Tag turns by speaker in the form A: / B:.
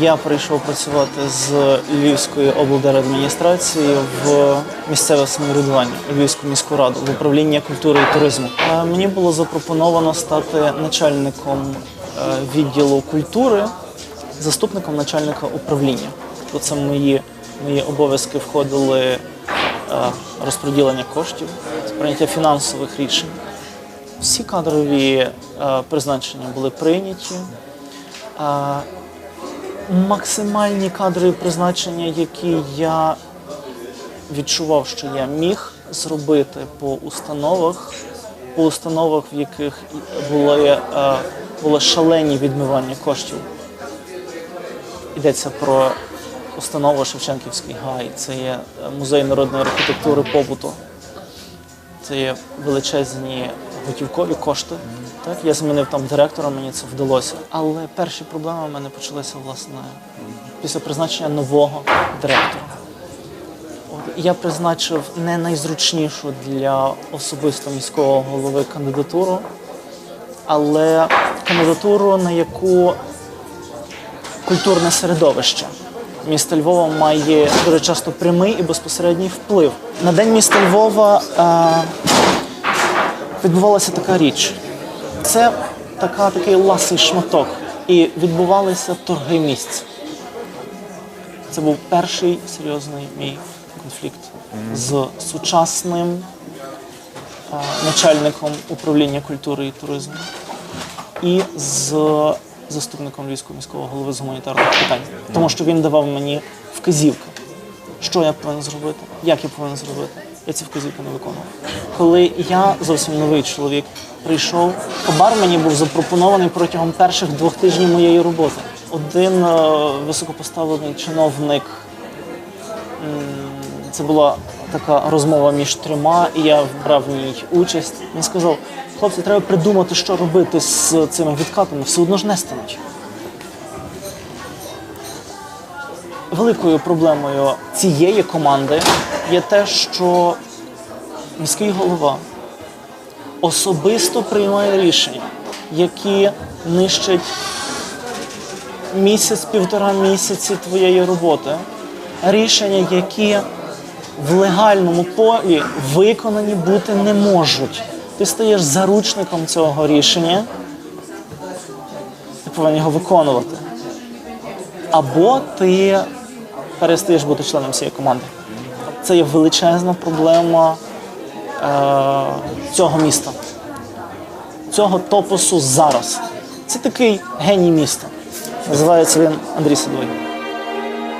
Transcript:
A: Я прийшов працювати з Львівської облдержадміністрації в місцеве самоврядування Львівську міську раду в управлінні культури і туризму. Е, Мені було запропоновано стати начальником е, відділу культури, заступником начальника управління. Тобто це мої, мої обов'язки входили е, розподілення коштів, прийняття фінансових рішень. Всі кадрові призначення були прийняті. Максимальні кадрові призначення, які я відчував, що я міг зробити по установах, по установах, в яких були, е, були шалені відмивання коштів. Йдеться про установу Шевченківський гай, це є е, музей народної архітектури побуту. Це величезні готівкові кошти. Так, я змінив там директора, мені це вдалося. Але перші проблеми в мене почалися власне після призначення нового директора. Я призначив не найзручнішу для особисто міського голови кандидатуру, але кандидатуру, на яку культурне середовище міста Львова має дуже часто прямий і безпосередній вплив. На день міста Львова е, відбувалася така річ. Це така, такий ласий шматок. І відбувалися торги місць. Це був перший серйозний мій конфлікт з сучасним е, начальником управління культури і туризму і з заступником Львівського міського голови з гуманітарних питань, тому що він давав мені вказівки, що я повинен зробити, як я повинен зробити. Я ці вказівки не виконував. Коли я зовсім новий чоловік прийшов, хабар мені був запропонований протягом перших двох тижнів моєї роботи. Один е, високопоставлений чиновник це була така розмова між трьома, і я брав в ній участь. Він сказав: хлопці, треба придумати, що робити з цими відкатами, все одно ж не стануть. Великою проблемою цієї команди є те, що міський голова особисто приймає рішення, які нищать місяць-півтора місяці твоєї роботи, рішення, які в легальному полі виконані бути не можуть. Ти стаєш заручником цього рішення, ти повинен його виконувати. Або ти перестаєш бути членом цієї команди. Це є величезна проблема е, цього міста, цього топосу зараз. Це такий геній міста. Називається він Андрій Садовий.